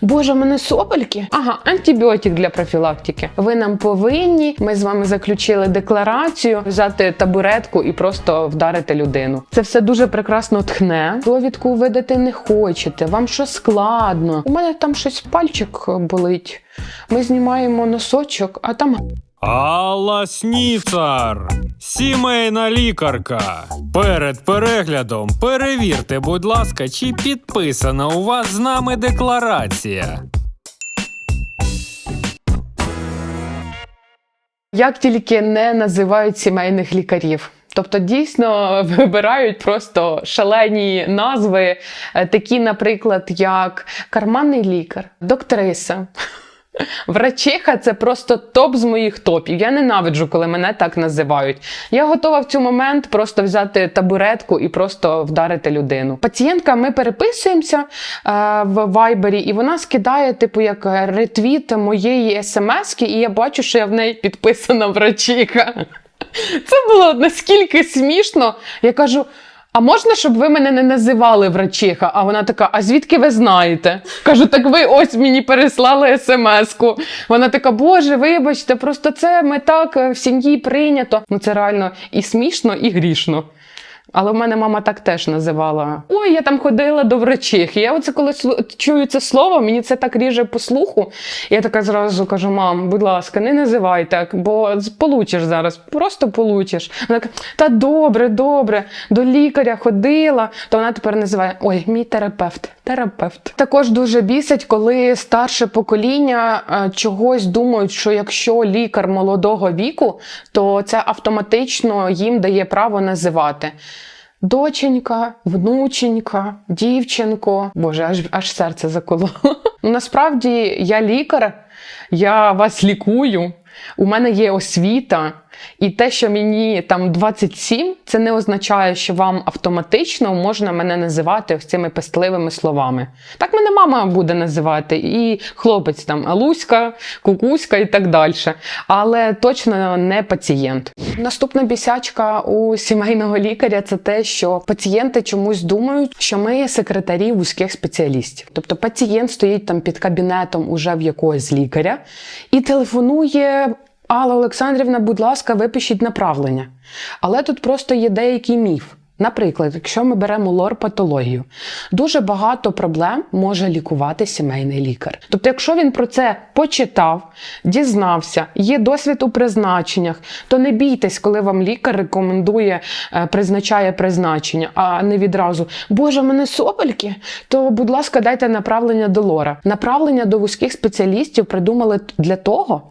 Боже, в мене сопельки? Ага, антибіотик для профілактики. Ви нам повинні. Ми з вами заключили декларацію, взяти табуретку і просто вдарити людину. Це все дуже прекрасно тхне. Довідку видати не хочете. Вам що складно? У мене там щось пальчик болить. Ми знімаємо носочок, а там Алла Сніцар, сімейна лікарка. Перед переглядом перевірте, будь ласка, чи підписана у вас з нами декларація. як тільки не називають сімейних лікарів. Тобто дійсно вибирають просто шалені назви, е, такі, наприклад, як карманний лікар, доктриса. Врачиха це просто топ з моїх топів. Я ненавиджу, коли мене так називають. Я готова в цей момент просто взяти табуретку і просто вдарити людину. Пацієнтка, ми переписуємося е, в вайбері, і вона скидає, типу, як ретвіт моєї смски, і я бачу, що я в неї підписана врачиха. Це було наскільки смішно. Я кажу. А можна, щоб ви мене не називали врачиха? А вона така: А звідки ви знаєте? Кажу, так ви ось мені переслали смс-ку. Вона така, Боже, вибачте, просто це ми так е, в сім'ї прийнято. Ну це реально і смішно, і грішно. Але в мене мама так теж називала. Ой, я там ходила до врачихи. Я оце коли чую це слово, мені це так ріже по слуху. Я така зразу кажу: мам, будь ласка, не називай так, бо получиш зараз, просто получиш. Вона така, та добре, добре, до лікаря ходила. То вона тепер називає Ой, мій терапевт. Терапевт. Також дуже бісить, коли старше покоління е, чогось думають, що якщо лікар молодого віку, то це автоматично їм дає право називати. Доченька, внученька, дівчинко. Боже, аж, аж серце закололо. Ну, насправді я лікар, я вас лікую. У мене є освіта, і те, що мені там 27, це не означає, що вам автоматично можна мене називати ось цими пестливими словами. Так мене мама буде називати, і хлопець там Алуська, Кукуська і так далі. Але точно не пацієнт. Наступна бісячка у сімейного лікаря це те, що пацієнти чомусь думають, що ми є секретарі вузьких спеціалістів. Тобто пацієнт стоїть там під кабінетом уже в якогось лікаря і телефонує. Алла Олександрівна, будь ласка, випишіть направлення. Але тут просто є деякий міф. Наприклад, якщо ми беремо лор-патологію, дуже багато проблем може лікувати сімейний лікар. Тобто, якщо він про це почитав, дізнався, є досвід у призначеннях, то не бійтесь, коли вам лікар рекомендує, е, призначає призначення, а не відразу Боже, мене сопельки, то, будь ласка, дайте направлення до лора. Направлення до вузьких спеціалістів придумали для того,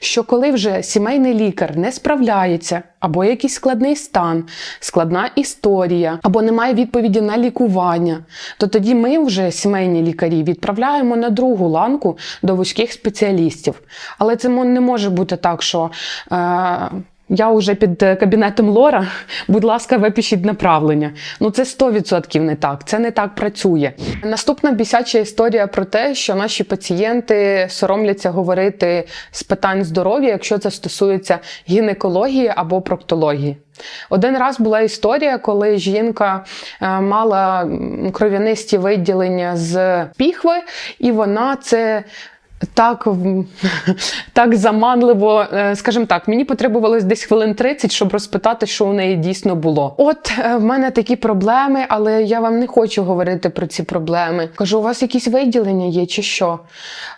що коли вже сімейний лікар не справляється, або якийсь складний стан, складна історія, або немає відповіді на лікування, то тоді ми вже, сімейні лікарі, відправляємо на другу ланку до вузьких спеціалістів. Але це не може бути так, що. Е- я вже під е, кабінетом Лора, будь ласка, випишіть направлення. Ну це 100% не так. Це не так працює. Наступна бісяча історія про те, що наші пацієнти соромляться говорити з питань здоров'я, якщо це стосується гінекології або проктології. Один раз була історія, коли жінка е, мала кров'янисті виділення з піхви, і вона це так, так заманливо, е, скажімо так, мені потребувалось десь хвилин 30, щоб розпитати, що у неї дійсно було. От е, в мене такі проблеми, але я вам не хочу говорити про ці проблеми. Кажу, у вас якісь виділення є чи що?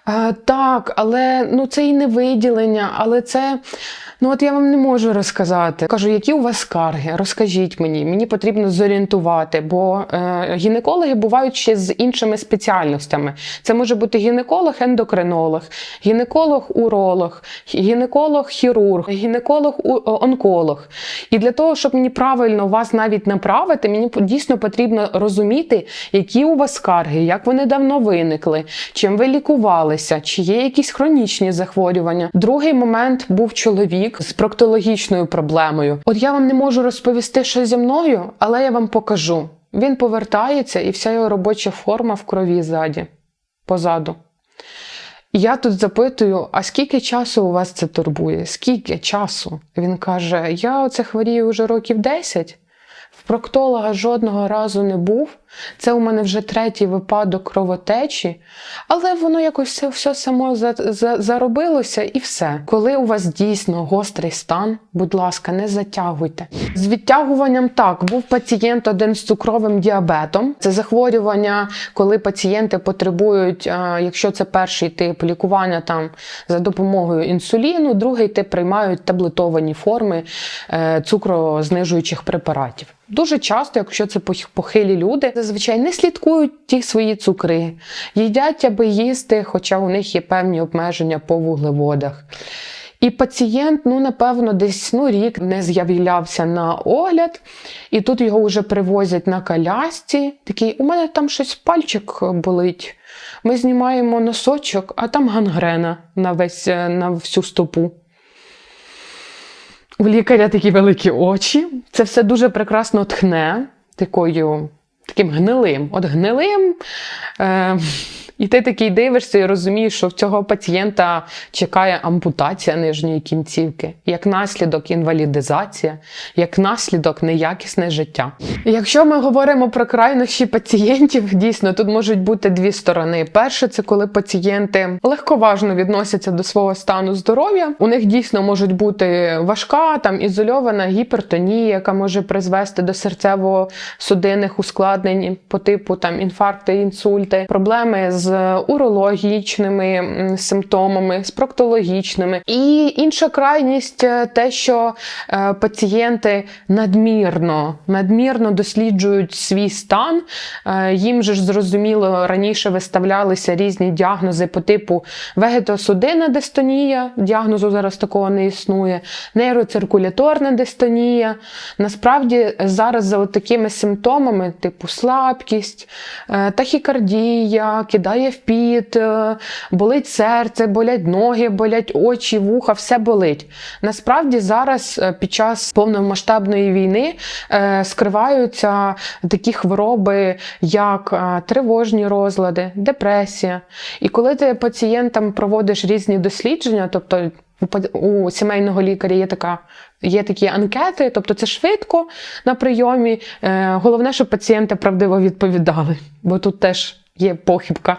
«Е, так, але ну це і не виділення, але це. Ну, от я вам не можу розказати. Кажу, які у вас скарги? Розкажіть мені, мені потрібно зорієнтувати, бо е, гінекологи бувають ще з іншими спеціальностями. Це може бути гінеколог-ендокринолог, гінеколог-уролог, гінеколог-хірург, гінеколог-онколог. І для того, щоб мені правильно вас навіть направити, мені дійсно потрібно розуміти, які у вас скарги, як вони давно виникли, чим ви лікувалися, чи є якісь хронічні захворювання. Другий момент був чоловік з проктологічною проблемою. От я вам не можу розповісти, що зі мною, але я вам покажу. Він повертається, і вся його робоча форма в крові ззаді, позаду. І я тут запитую: а скільки часу у вас це турбує? Скільки часу? Він каже: Я оце хворію вже років 10. В проктолога жодного разу не був. Це у мене вже третій випадок кровотечі, але воно якось все, само за, за, заробилося і все. Коли у вас дійсно гострий стан, будь ласка, не затягуйте. З відтягуванням так, був пацієнт один з цукровим діабетом. Це захворювання, коли пацієнти потребують, якщо це перший тип лікування там за допомогою інсуліну, другий тип приймають таблетовані форми е, цукрознижуючих препаратів. Дуже часто, якщо це похилі люди, зазвичай не слідкують ті свої цукри, їдять, аби їсти, хоча у них є певні обмеження по вуглеводах. І пацієнт, ну напевно, десь ну, рік не з'являвся на огляд, і тут його вже привозять на колясці. Такий, у мене там щось пальчик болить. Ми знімаємо носочок, а там гангрена на весь на всю стопу. У лікаря такі великі очі. Це все дуже прекрасно тхне такою, таким гнилим. От гнилим. Е, і ти такий дивишся і розумієш, що в цього пацієнта чекає ампутація нижньої кінцівки, як наслідок інвалідизація, як наслідок неякісне життя. Якщо ми говоримо про крайнощі пацієнтів, дійсно тут можуть бути дві сторони. Перше, це коли пацієнти легковажно відносяться до свого стану здоров'я. У них дійсно можуть бути важка, там ізольована гіпертонія, яка може призвести до серцево-судинних ускладнень по типу там інфаркти, інсульти, проблеми з урологічними симптомами, з проктологічними. І інша крайність е, те, що е, пацієнти надмірно, надмірно досліджують свій стан. Е, Їм же ж зрозуміло раніше виставлялися різні діагнози по типу вегетосудинна дистонія, діагнозу зараз такого не існує, нейроциркуляторна дистонія. Насправді зараз за такими симптомами, типу слабкість, тахікардія, кидає в піт, е, болить серце, болять ноги, болять очі, вуха, все болить. Насправді зараз е, під час повномасштабної війни е, скриваються такі хвороби, як тривожні розлади, депресія. І коли ти пацієнтам проводиш різні дослідження, тобто у сімейного лікаря є така. Є такі анкети, тобто це швидко на прийомі. Головне, щоб пацієнти правдиво відповідали, бо тут теж є похибка.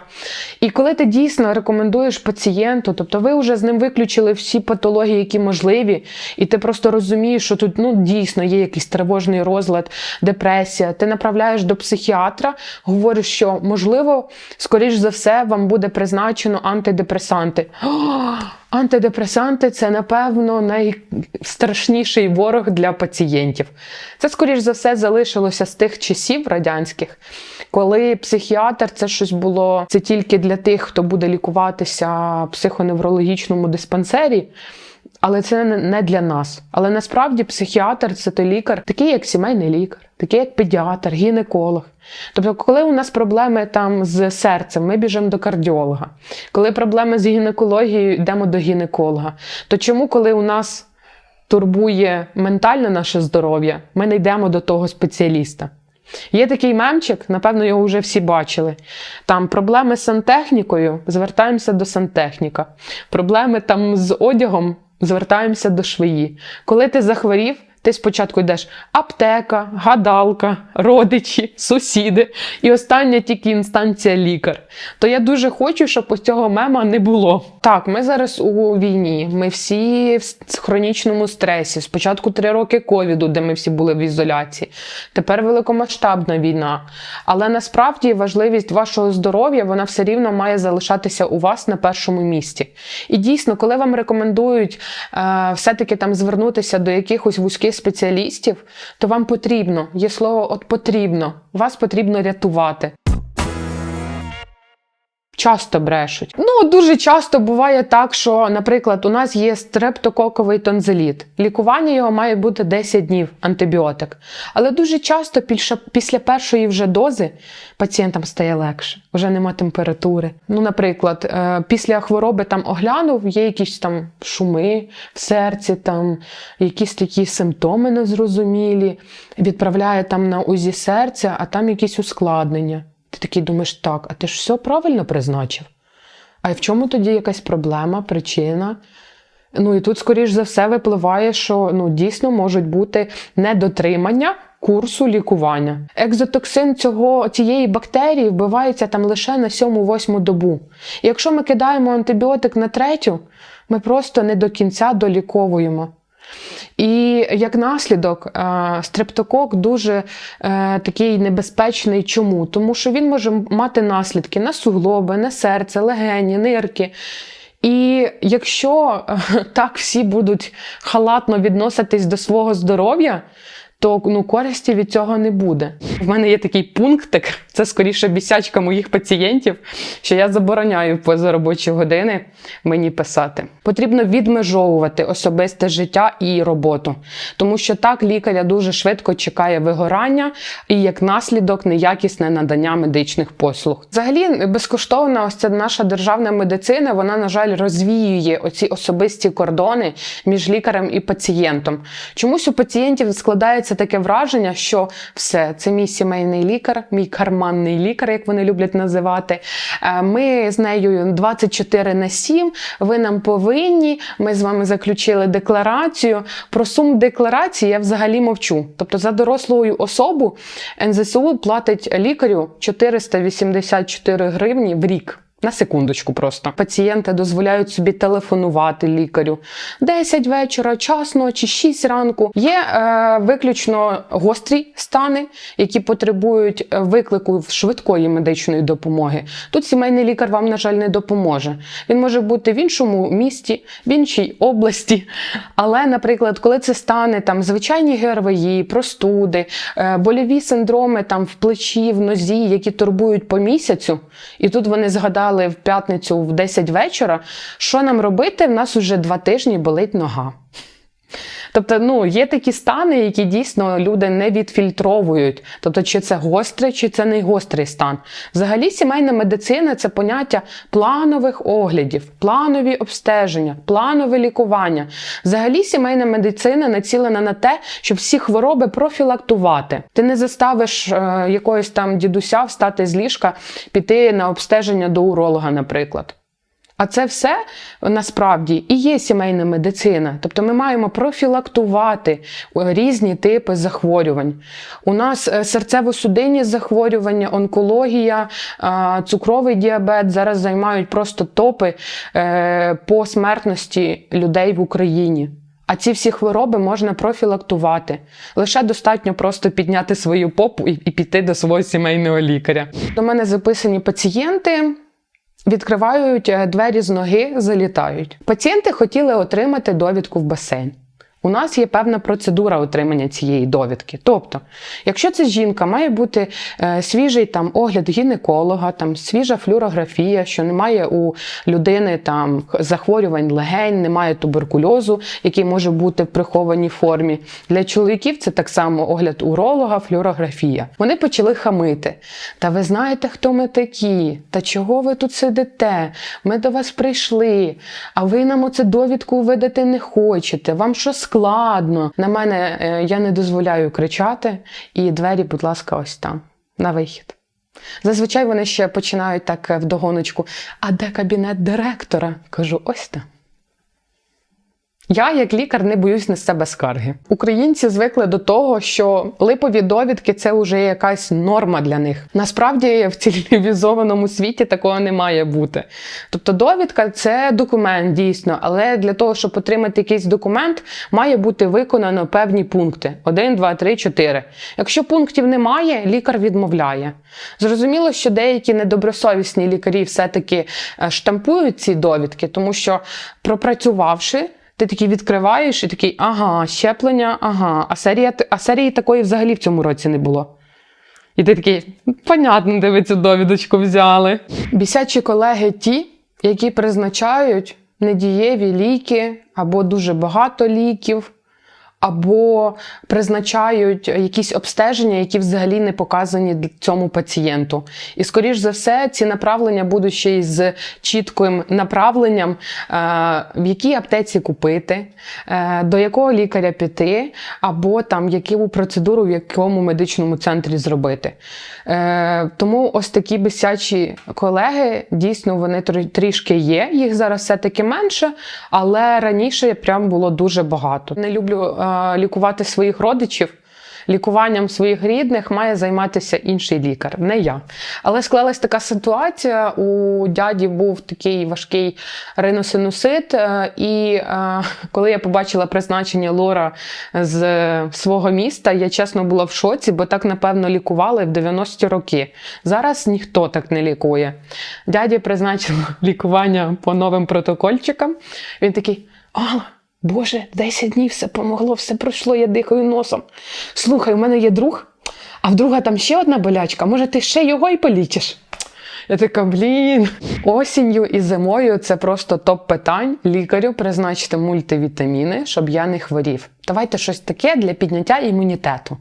І коли ти дійсно рекомендуєш пацієнту, тобто ви вже з ним виключили всі патології, які можливі, і ти просто розумієш, що тут ну, дійсно є якийсь тривожний розлад, депресія, ти направляєш до психіатра, говориш, що можливо, скоріш за все, вам буде призначено антидепресанти. Антидепресанти це, напевно, найстрашніший ворог для пацієнтів. Це, скоріш за все, залишилося з тих часів радянських, коли психіатр це щось було це тільки для тих, хто буде лікуватися в психоневрологічному диспансері. Але це не- для нас. Але насправді психіатр це той лікар, такий як сімейний лікар, такий як педіатр, гінеколог. Тобто, коли у нас проблеми там з серцем, ми біжимо до кардіолога. Коли проблеми з гінекологією, йдемо до гінеколога. То чому, коли у нас турбує ментальне наше здоров'я, ми не йдемо до того спеціаліста? Є такий мемчик, напевно, його вже всі бачили. Там проблеми з сантехнікою, звертаємося до сантехніка. Проблеми там з одягом, звертаємося до швеї. Коли ти захворів, ти спочатку йдеш аптека, гадалка, родичі, сусіди, і остання тільки інстанція лікар. То я дуже хочу, щоб ось цього мема не було. Так, ми зараз у війні, ми всі в хронічному стресі. Спочатку три роки ковіду, де ми всі були в ізоляції. Тепер великомасштабна війна. Але насправді важливість вашого здоров'я вона все рівно має залишатися у вас на першому місці. І дійсно, коли вам рекомендують е, все-таки там звернутися до якихось вузьких спеціалістів, то вам потрібно, є слово от потрібно, вас потрібно рятувати. Часто брешуть. Ну, дуже часто буває так, що, наприклад, у нас є стрептококовий тонзиліт. Лікування його має бути 10 днів антибіотик. Але дуже часто після, першої вже дози пацієнтам стає легше, вже нема температури. Ну, наприклад, е, після хвороби там оглянув, є якісь там шуми в серці, там якісь такі симптоми незрозумілі, відправляє там на УЗІ серця, а там якісь ускладнення. Ти такий думаєш, так, а ти ж все правильно призначив? А в чому тоді якась проблема, причина? Ну і тут, скоріш за все, випливає, що ну, дійсно можуть бути недотримання курсу лікування. Екзотоксин цього цієї бактерії вбивається там лише на 7-8 добу. І якщо ми кидаємо антибіотик на третю, ми просто не до кінця доліковуємо. І як наслідок, е, стрептокок дуже е, такий небезпечний. Чому? Тому що він може мати наслідки на суглоби, на серце, легені, нирки. І якщо е, так всі будуть халатно відноситись до свого здоров'я, то ну, користі від цього не буде. В мене є такий пунктик, це скоріше бісячка моїх пацієнтів, що я забороняю поза робочі години мені писати. Потрібно відмежовувати особисте життя і роботу, тому що так лікаря дуже швидко чекає вигорання і як наслідок неякісне надання медичних послуг. Взагалі, безкоштовна ось ця наша державна медицина, вона, на жаль, розвіює оці особисті кордони між лікарем і пацієнтом. Чомусь у пацієнтів складається таке враження, що все, це мій сімейний лікар, мій карманний лікар, як вони люблять називати. Е, Ми з нею 24 на 7, ви нам повинні. Ми з вами заключили декларацію. Про суму декларації я взагалі мовчу. Тобто за дорослою особу НЗСУ платить лікарю 484 гривні в рік. На секундочку просто. Пацієнти дозволяють собі телефонувати лікарю 10 вечора, час ночі, 6 ранку. Є е, виключно гострі стани, які потребують е, виклику швидкої медичної допомоги. Тут сімейний лікар вам, на жаль, не допоможе. Він може бути в іншому місті, в іншій області. Але, наприклад, коли це стане там звичайні ГРВІ, простуди, е, больові синдроми там в плечі, в нозі, які турбують по місяцю, і тут вони згадали в п'ятницю в 10 вечора, що нам робити? В нас уже два тижні болить нога. Тобто, ну, є такі стани, які дійсно люди не відфільтровують. Тобто, чи це гострий, чи це не гострий стан. Взагалі, сімейна медицина це поняття планових оглядів, планові обстеження, планове лікування. Взагалі, сімейна медицина націлена на те, щоб всі хвороби профілактувати. Ти не заставиш е, якогось там дідуся встати з ліжка, піти на обстеження до уролога, наприклад. А це все насправді і є сімейна медицина. Тобто ми маємо профілактувати е, різні типи захворювань. У нас е, серцево-судинні захворювання, онкологія, е, цукровий діабет зараз займають просто топи по смертності людей в Україні. А ці всі хвороби можна профілактувати. Лише достатньо просто підняти свою попу і піти до свого сімейного лікаря. До мене записані пацієнти. Відкривають е, двері з ноги, залітають. Пацієнти хотіли отримати довідку в басейн. У нас є певна процедура отримання цієї довідки. Тобто, якщо це жінка, має бути е, свіжий там огляд гінеколога, там свіжа флюорографія, що немає у людини там захворювань легень, немає туберкульозу, який може бути в прихованій формі. Для чоловіків це так само огляд уролога, флюорографія. Вони почали хамити. Та ви знаєте, хто ми такі? Та чого ви тут сидите? Ми до вас прийшли, а ви нам оце довідку видати не хочете. Вам що складно? На мене е, я не дозволяю кричати, і двері, будь ласка, ось там, на вихід. Зазвичай вони ще починають так е, вдогоночку. А де кабінет директора? Кажу, ось там. Я, як лікар, не боюсь на себе скарги. Українці звикли до того, що липові довідки це вже якась норма для них. Насправді в цивілізованому світі такого не має бути. Тобто, довідка це документ дійсно, але для того, щоб отримати якийсь документ, має бути виконано певні пункти: 1, 2, 3, 4. Якщо пунктів немає, лікар відмовляє. Зрозуміло, що деякі недобросовісні лікарі все-таки е, штампують ці довідки, тому що пропрацювавши. Ти такий відкриваєш і такий, ага, щеплення, ага, а, серія, а серії такої взагалі в цьому році не було. І ти такий, понятно, де ви цю довідочку взяли. Бісячі колеги ті, які призначають недієві ліки або дуже багато ліків, або призначають якісь обстеження, які взагалі не показані цьому пацієнту. І, скоріш за все, ці направлення будуть ще й з чітким направленням, е, в якій аптеці купити, е, до якого лікаря піти, або там яку процедуру в якому медичному центрі зробити. Е, Тому ось такі бесячі колеги, дійсно, вони тр- трішки є. Їх зараз все-таки менше, але раніше прям було дуже багато. Не люблю лікувати своїх родичів. лікуванням своїх рідних має займатися інший лікар, не я. Але склалась така ситуація. У дяді був такий важкий риносинусит, е, і е, коли я побачила призначення лора з е, свого міста, я чесно була в шоці, бо так напевно лікували в 90-ті роки. Зараз ніхто так не лікує. Дяді призначили лікування по новим протокольчикам. Він такий: Алла, Боже, 10 днів все помогло, все пройшло, я дихаю носом. Слухай, у мене є друг, а в друга там ще одна болячка. Може, ти ще його і полічиш? Я така, блін. Осінню і зимою це просто топ питань. Лікарю призначити мультивітаміни, щоб я не хворів. Давайте щось таке для підняття імунітету.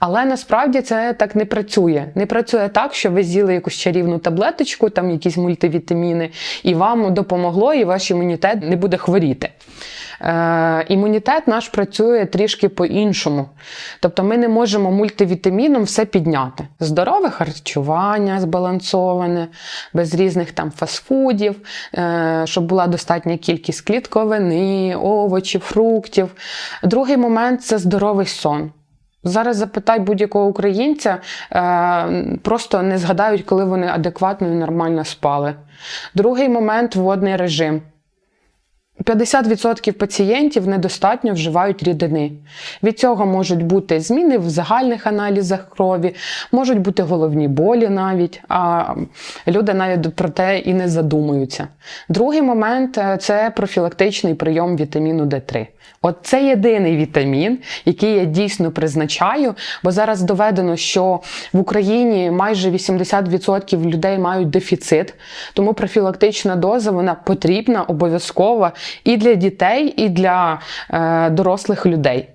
Але насправді це так не працює. Не працює так, що ви з'їли якусь чарівну таблеточку, там якісь мультивітаміни, і вам допомогло, і ваш імунітет не буде хворіти. Е, імунітет наш працює трішки по-іншому. Тобто ми не можемо мультивітаміном все підняти. Здорове харчування збалансоване, без різних там фастфудів, е, щоб була достатня кількість клітковини, овочів, фруктів. Другий момент це здоровий сон. Зараз запитай будь-якого українця, е, просто не згадають, коли вони адекватно і нормально спали. Другий момент водний режим. 50% пацієнтів недостатньо вживають рідини. Від цього можуть бути зміни в загальних аналізах крові, можуть бути головні болі навіть, а люди навіть про те і не задумуються. Другий момент е, це профілактичний прийом вітаміну Д3. От це єдиний вітамін, який я дійсно призначаю, бо зараз доведено, що в Україні майже 80% людей мають дефіцит, тому профілактична доза вона потрібна, обов'язкова і для дітей, і для е, дорослих людей.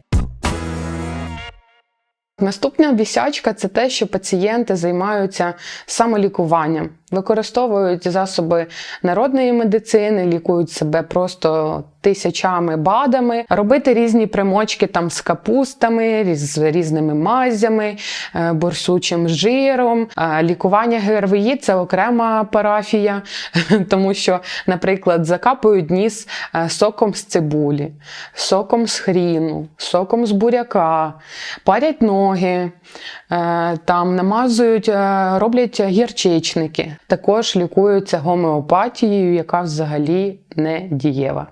Наступна вісячка це те, що пацієнти займаються самолікуванням, використовують засоби народної медицини, лікують себе просто тисячами бадами, робити різні примочки там з капустами, з різними мазями, е, борсучим жиром. Лікування ГРВІ це окрема парафія, тому що, наприклад, закапують ніс е, соком з цибулі, соком з хріну, соком з буряка, парять ноги, е, там намазують, роблять гірчичники. Також лікуються гомеопатією, яка взагалі не дієва.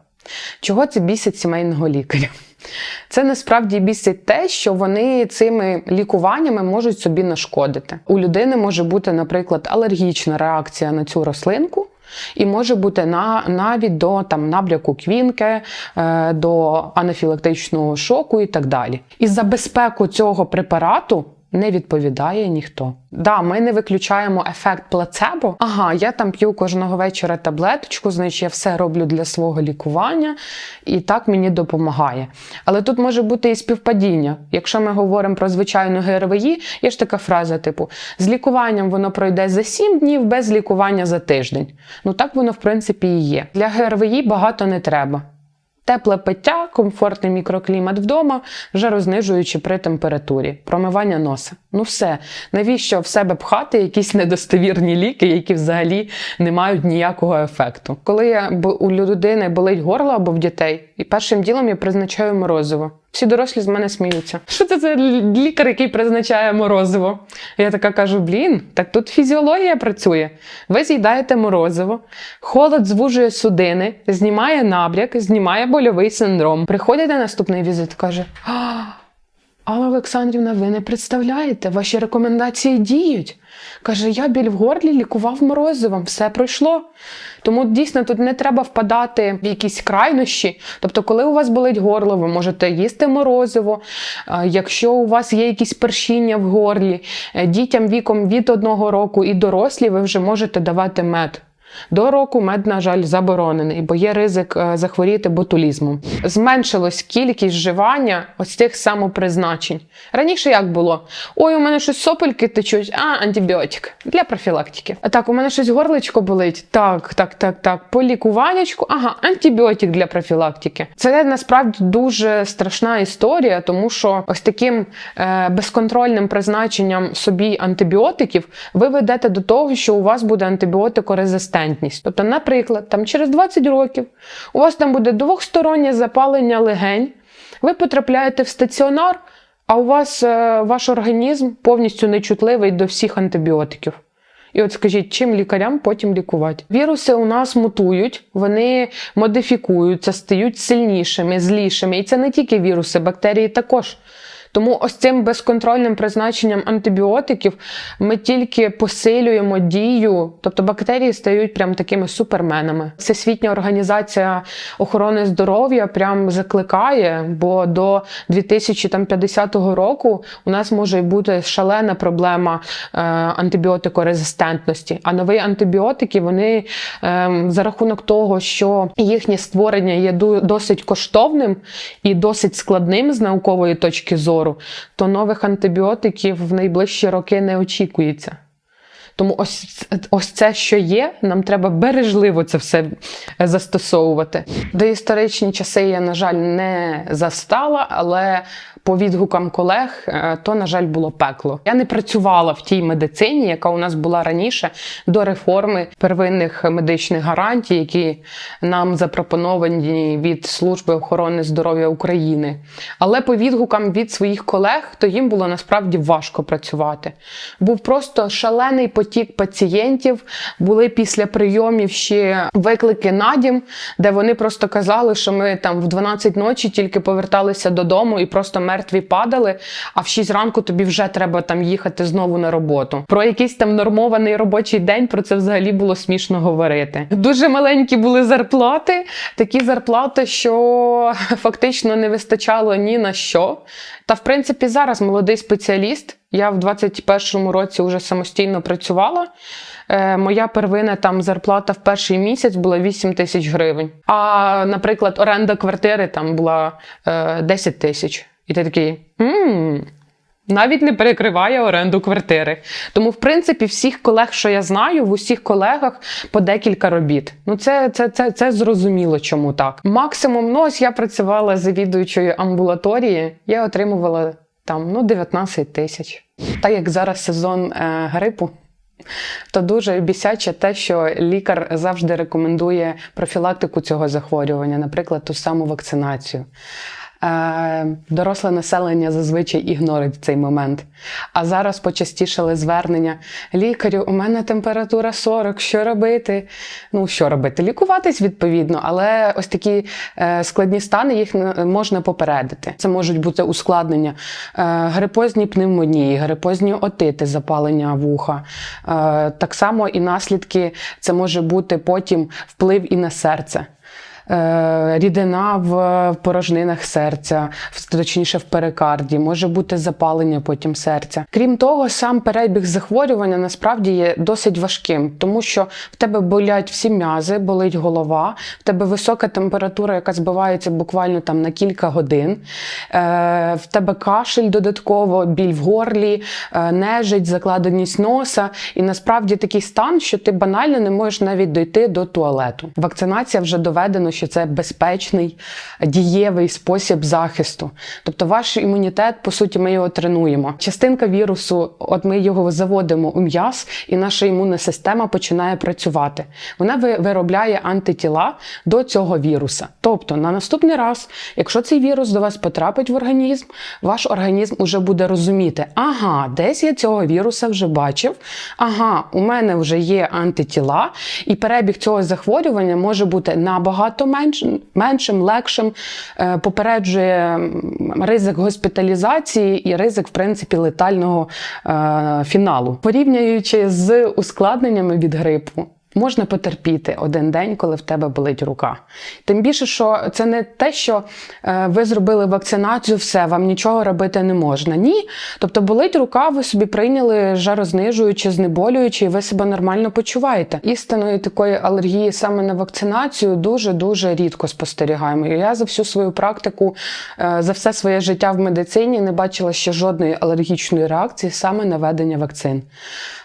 Чого це бісить сімейного лікаря? Це насправді бісить те, що вони цими лікуваннями можуть собі нашкодити. У людини може бути, наприклад, алергічна реакція на цю рослинку. І може бути на, навіть до там, набряку квінки, е, до анафілактичного шоку і так далі. І за безпеку цього препарату не відповідає ніхто. Да, ми не виключаємо ефект плацебо. Ага, я там п'ю кожного вечора таблеточку, значить я все роблю для свого лікування, і так мені допомагає. Але тут може бути і співпадіння. Якщо ми говоримо про звичайну ГРВІ, є ж така фраза, типу: з лікуванням воно пройде за 7 днів, без лікування за тиждень. Ну так воно в принципі і є. Для ГРВІ багато не треба. Тепле пиття, комфортний мікроклімат вдома, вже рознижуючи при температурі, промивання носа. Ну все, навіщо в себе пхати якісь недостовірні ліки, які взагалі не мають ніякого ефекту? Коли у людини болить горло або в дітей, і першим ділом я призначаю морозиво. Всі дорослі з мене сміються. Що це за лікар, який призначає морозиво? Я така кажу: блін, так тут фізіологія працює. Ви з'їдаєте морозиво, холод звужує судини, знімає набряк, знімає больовий синдром. Приходить наступний візит, каже: Алла Олександрівна, ви не представляєте, ваші рекомендації діють. Каже, я біль в горлі лікував морозивом, все пройшло. Тому дійсно тут не треба впадати в якісь крайнощі. Тобто, коли у вас болить горло, ви можете їсти морозиво. Якщо у вас є якісь першіння в горлі, е, дітям віком від одного року і дорослі, ви вже можете давати мед. До року мед, на жаль, заборонений, бо є ризик е, захворіти ботулізмом. Зменшилась кількість вживання ось цих самопризначень. Раніше як було? Ой, у мене щось сопельки течуть, а антибіотик для профілактики. А так, у мене щось горличко болить. Так, так, так, так. По лікуваннячку, ага, антибіотик для профілактики. Це насправді дуже страшна історія, тому що ось таким е, безконтрольним призначенням собі антибіотиків ви ведете до того, що у вас буде антибіотикорезистентність. Тобто, наприклад, там через 20 років у вас там буде двохстороннє запалення легень, ви потрапляєте в стаціонар. А у вас е, ваш організм повністю нечутливий до всіх антибіотиків. І от скажіть, чим лікарям потім лікувати? Віруси у нас мутують, вони модифікуються, стають сильнішими, злішими. І це не тільки віруси, бактерії також. Тому ось цим безконтрольним призначенням антибіотиків ми тільки посилюємо дію, тобто бактерії стають прям такими суперменами. Всесвітня організація охорони здоров'я прям закликає, бо до 2050 року у нас може бути шалена проблема е, антибіотикорезистентності. А нові антибіотики вони е, за рахунок того, що їхнє створення є досить коштовним і досить складним з наукової точки зору, то нових антибіотиків в найближчі роки не очікується. Тому ось, ось це, що є, нам треба бережливо це все застосовувати. Доісторичні часи я, на жаль, не застала, але по відгукам колег, е, то, на жаль, було пекло. Я не працювала в тій медицині, яка у нас була раніше до реформи первинних медичних гарантій, які нам запропоновані від Служби охорони здоров'я України. Але по відгукам від своїх колег, то їм було насправді важко працювати. Був просто шалений потік пацієнтів. Були після прийомів ще виклики на дім, де вони просто казали, що ми там в 12 ночі тільки поверталися додому і просто мертві падали. А в 6 ранку тобі вже треба там їхати знову на роботу. Про якийсь там нормований робочий день про це взагалі було смішно говорити. Дуже маленькі були зарплати, такі зарплати, що фактично не вистачало ні на що. Та в принципі зараз молодий спеціаліст. Я в 21-му році вже самостійно працювала. Е, моя первинна там зарплата в перший місяць була 8 тисяч гривень. А, наприклад, оренда квартири там була е, 10 тисяч. І ти такий. м навіть не перекриває оренду квартири. Тому, в принципі, всіх колег, що я знаю, в усіх колегах по декілька робіт. Ну, це, це, це, це зрозуміло, чому так. Максимум, ну ось я працювала завідуючою амбулаторії, я отримувала там ну, 19 тисяч. Так як зараз сезон е, грипу. То дуже бісяче те, що лікар завжди рекомендує профілактику цього захворювання, наприклад, ту саму вакцинацію. Е, Доросле населення зазвичай ігнорить цей момент. А зараз почастішали звернення: лікарю, у мене температура 40, що робити? Ну, що робити? Лікуватись відповідно, але ось такі е, складні стани їх можна попередити. Це можуть бути ускладнення, е, грипозні пневмонії, грипозні отити, запалення вуха. Так само і наслідки це може бути потім вплив і на серце. Е, Рідина в порожнинах серця, точніше в перикарді, може бути запалення потім серця. Крім того, сам перебіг захворювання насправді є досить важким, тому що в тебе болять всі м'язи, болить голова, в тебе висока температура, яка збивається буквально там на кілька годин. Е, В тебе кашель додатково, біль в горлі, е, нежить, закладеність носа. І насправді такий стан, що ти банально не можеш навіть дойти до туалету. Вакцинація вже доведено, що це безпечний, дієвий спосіб захисту. Тобто ваш імунітет, по суті, ми його тренуємо. Частинка вірусу, от ми його заводимо у м'яз, і наша імунна система починає працювати. Вона виробляє антитіла до цього віруса. Тобто, на наступний раз, якщо цей вірус до вас потрапить в організм, ваш організм уже буде розуміти, ага, десь я цього віруса вже бачив, ага, у мене вже є антитіла, і перебіг цього захворювання може бути набагато менш, меншим, легшим, е, попереджує ризик госпіталізації і ризик, в принципі, летального е, фіналу. Порівнюючи з ускладненнями від грипу. Можна потерпіти один день, коли в тебе болить рука. Тим більше, що це не те, що е, ви зробили вакцинацію, все, вам нічого робити не можна. Ні. Тобто болить рука, ви собі прийняли жарознижуючи, знеболюючи, і ви себе нормально почуваєте. Істинної такої алергії саме на вакцинацію дуже-дуже рідко спостерігаємо. І я за всю свою практику, е, за все своє життя в медицині не бачила ще жодної алергічної реакції саме на ведення вакцин.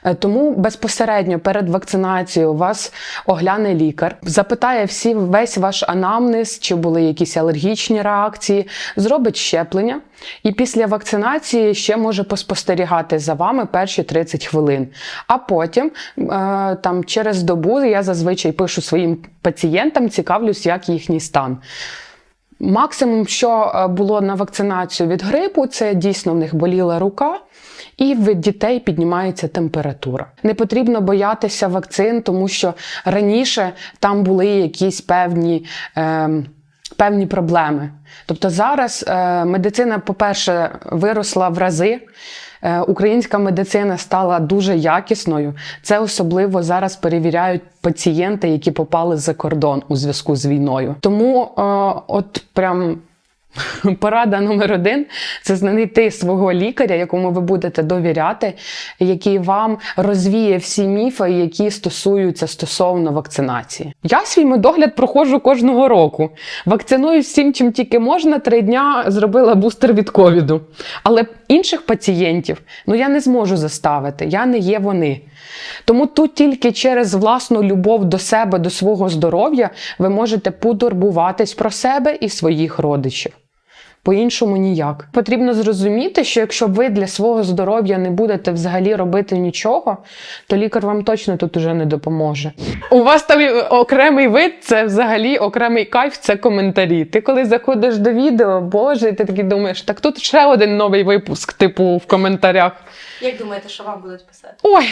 Е, Тому безпосередньо перед вакцинацією вас огляне лікар, запитає всі весь ваш анамнез, чи були якісь алергічні реакції, зробить щеплення, і після вакцинації ще може поспостерігати за вами перші 30 хвилин. А потім, е, там через добу, я зазвичай пишу своїм пацієнтам, цікавлюсь, як їхній стан. Максимум, що е, було на вакцинацію від грипу, це дійсно в них боліла рука. І в дітей піднімається температура. Не потрібно боятися вакцин, тому що раніше там були якісь певні, е, певні проблеми. Тобто зараз е, медицина, по-перше, виросла в рази. Е, Українська медицина стала дуже якісною. Це особливо зараз перевіряють пацієнти, які попали за кордон у зв'язку з війною. Тому е, от прям Порада номер один це знайти свого лікаря, якому ви будете довіряти, який вам розвіє всі міфи, які стосуються стосовно вакцинації. Я свій медогляд проходжу кожного року. Вакциную всім, чим тільки можна. Три дня зробила бустер від ковіду. Але інших пацієнтів ну я не зможу заставити. Я не є вони. Тому тут тільки через власну любов до себе, до свого здоров'я, ви можете потурбуватись про себе і своїх родичів. По-іншому ніяк. Потрібно зрозуміти, що якщо ви для свого здоров'я не будете взагалі робити нічого, то лікар вам точно тут уже не допоможе. У вас там окремий вид, це взагалі окремий кайф, це коментарі. Ти коли заходиш до відео, боже, і ти такий думаєш, так тут ще один новий випуск, типу, в коментарях. Як думаєте, що вам будуть писати? Ой,